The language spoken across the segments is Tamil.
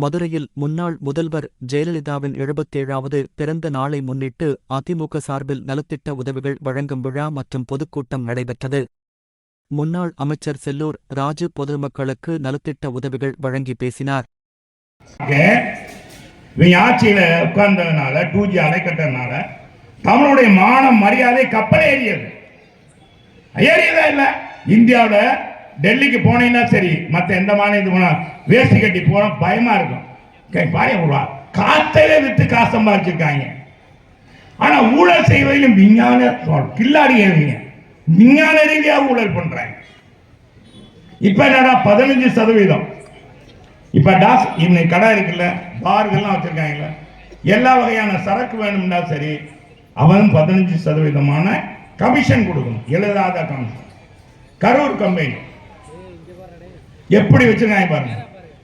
மதுரையில் முன்னாள் முதல்வர் ஜெயலலிதாவின் எழுபத்தேழாவது பிறந்த நாளை முன்னிட்டு அதிமுக சார்பில் நலத்திட்ட உதவிகள் வழங்கும் விழா மற்றும் பொதுக்கூட்டம் நடைபெற்றது. முன்னாள் அமைச்சர் செல்லூர் ராஜு பொதுமக்களுக்கு நலத்திட்ட உதவிகள் வழங்கி பேசினார். ஆட்சியில உட்கார்ந்ததுனால டூ ஜி அணை தமிழுடைய மானம் மரியாதை கப்பல் ஏறியது ஏறியதா இல்ல. இந்தியாவில் டெல்லிக்கு போனீங்கன்னா சரி மற்ற எந்த மாநிலத்துக்கு போனால் வேஷ்டி கட்டி போனால் பயமா இருக்கும். கே- பாரு காத்தையே விற்று காசு சம்பாதிச்சிருக்காங்க ஆனால் ஊழல் செய்வதிலும் விஞ்ஞான கில்லாடி ஏறிங்க. விஞ்ஞான ரீதியாக ஊழல் பண்ணுறாங்க இப்போ என்னடா பதினஞ்சு சதவீதம்? இப்போ டாஸ் இன்னைக்கு கடை இருக்குல்ல பார்கள்லாம் வச்சுருக்காங்கல்ல. எல்லா வகையான சரக்கு வேணும்னா சரி அவன் பதினஞ்சு சதவீதமான கமிஷன் கொடுக்கணும். எழுதாத கமிஷன் கரூர் கம்பெனி எப்படி வச்சிருக்காங்க பாருங்க.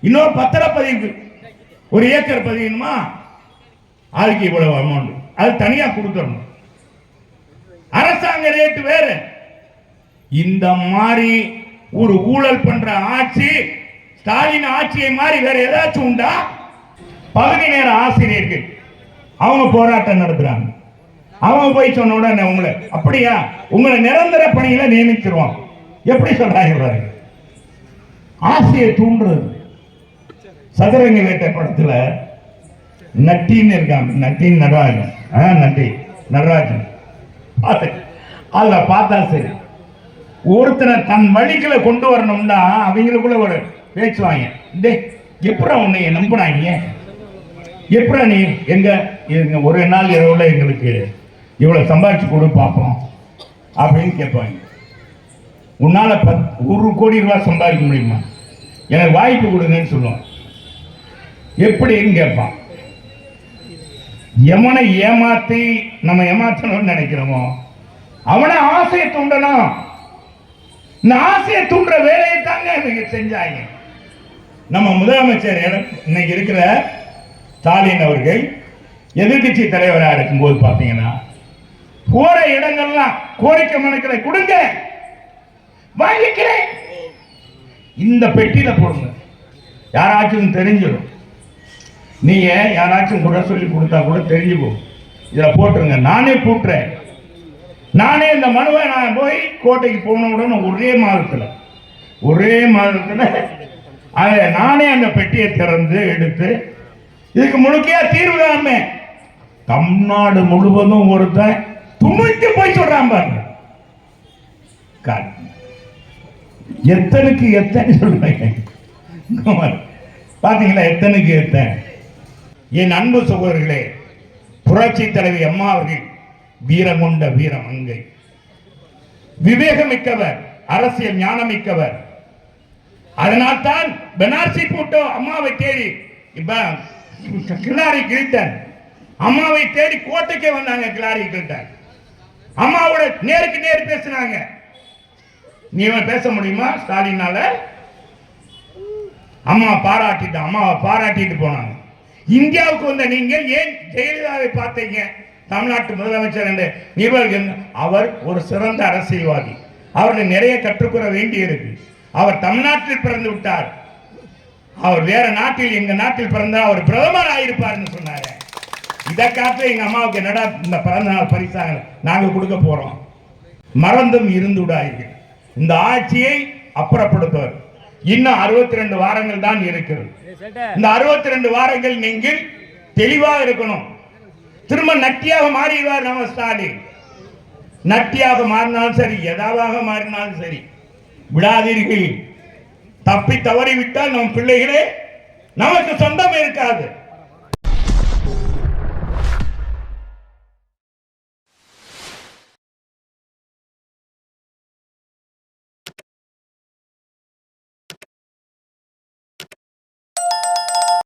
இன்னொரு பத்திரப்பதிவு ஒரு ஏக்கர் பதியணுமா? அதுக்கு இவ்வளவு அமௌண்ட் அது தனியா கொடுத்துடணும் அரசாங்க ரேட்டு வேற. இந்த மாதிரி ஒரு ஊழல் பண்ற ஆட்சி ஸ்டாலின் ஆட்சியை மாதிரி வேற ஏதாச்சும் உண்டா? பகுதி நேர ஆசிரியர்கள் அவங்க போராட்டம் நடத்துறாங்க. அவங்க போய் சொன்ன உடனே உங்களை அப்படியா? உங்களை நிரந்தர பணியில நியமிச்சிருவான் எப்படி சொல்றாங்க பாருங்க. ஆசையை தூண்டுறது சதுரங்க வேட்டை படத்துல நட்டின்னு இருக்காங்க. நட்டின் நடராஜன். ஆ நட்டி. நடராஜன். அது அதுல பார்த்தா சரி. ஒருத்தனை தன் வழிக்குள்ள கொண்டு வரணும்னா அவங்களுக்குள்ள ஒரு பேச்சுவாங்க டேய் எப்படா உன்னை நம்புனாங்க? எப்படா நீ? எங்க? எங்க ஒரு நாள் இரவுல எங்களுக்கு இவ்வளவு சம்பாதிச்சு கொடு பார்ப்போம் அப்படின்னு கேட்பாங்க. உன்னால் பத் ஒரு கோடி ரூபாய் சம்பாதிக்க முடியுமா? எனக்கு வாய்ப்பு கொடுங்கன்னு சொல்லுவான். எப்படின்னு கேட்பான். எவனை ஏமாத்தி நம்ம ஏமாற்றணும்னு நினைக்கிறோமோ அவனை ஆசையை தூண்டணும். இந்த ஆசையை தூண்டுற வேலையை தாங்க இவங்க செஞ்சாங்க. நம்ம முதலமைச்சர் இன்னைக்கு இருக்கிற ஸ்டாலின் அவர்கள் எதிர்கட்சி தலைவராக இருக்கும்போது பார்த்தீங்கன்னா போற இடங்கள்லாம் கோரிக்கை மனுக்களை கொடுங்க. வாங்கிக்கிறேன். இந்த பெட்டியில போடுங்க. யாராச்சும் தெரிஞ்சிடும் நீங்க யாராச்சும் கூட சொல்லி கொடுத்தா கூட தெரிஞ்சுக்கும். போகும் போட்டுருங்க. நானே போட்டுறேன். நானே இந்த மனுவை நான் போய் கோட்டைக்கு போன உடனே ஒரே மாதத்தில் ஒரே மாதத்தில் அதை நானே அந்த பெட்டியை திறந்து எடுத்து இதுக்கு முழுக்கையா தீர்வு தாமே தமிழ்நாடு முழுவதும் ஒருத்தன் துணிக்கு போய் சொல்றான் பாருங்க. எத்தனுக்கு எத்தனை சொல்றேன் பாத்தீங்களா எத்தனுக்கு எத்தன்? என் அன்பு சகோதரர்களே புரட்சி தலைவி அம்மா அவர்கள் வீரம் கொண்ட வீரமங்கை விவேகமிக்கவர் அரசியல் ஞானமிக்கவர். அதனால் தான் பெனார்சி கூட்டம் அம்மாவை தேடி இப்ப கிளாரி கிழித்தன். அம்மாவை தேடி கோட்டைக்கே வந்தாங்க கிளாரி கிழித்தன். அம்மாவோட நேருக்கு நேர் பேசினாங்க. நீ பேச முடியுமா? ஸ்டாலினால? அம்மா பாராட்டிட்டு அம்மாவை பாராட்டிட்டு போனாங்க. இந்தியாவுக்கு வந்த நீங்க ஏன் ஜெயலலிதாவை பார்த்தீங்க? தமிழ்நாட்டு முதலமைச்சர் என்று நிபர்கள் அவர் ஒரு சிறந்த அரசியல்வாதி. அவர்கள் நிறைய கற்றுக்கொள்ள வேண்டியிருக்கு. அவர் தமிழ்நாட்டில் பிறந்து விட்டார். அவர் வேற நாட்டில் எங்க நாட்டில் பிறந்தா அவர் பிரதமர் ஆயிருப்பார்னு சொன்னாரு. இதை காட்ட எங்க அம்மாவுக்கு என்னடா இந்த பிறந்த நாள் பரிசாக நாங்க கொடுக்க போறோம்? மறந்தும் இருந்து இந்த ஆட்சியை அப்புறப்படுத்துவர் இன்னும் அறுபத்தி ரெண்டு வாரங்கள் தான் இருக்கிறது. இந்த அறுபத்தி ரெண்டு வாரங்கள் நீங்கள் தெளிவாக இருக்கணும். திரும்ப நட்டியாக மாறிடுவார் நம்ம ஸ்டாலின். நட்டியாக மாறினாலும் சரி எதாவாக மாறினாலும் சரி விடாதீர்கள். தப்பி தவறி விட்டால் நம் பிள்ளைகளே நமக்கு சொந்தம் இருக்காது.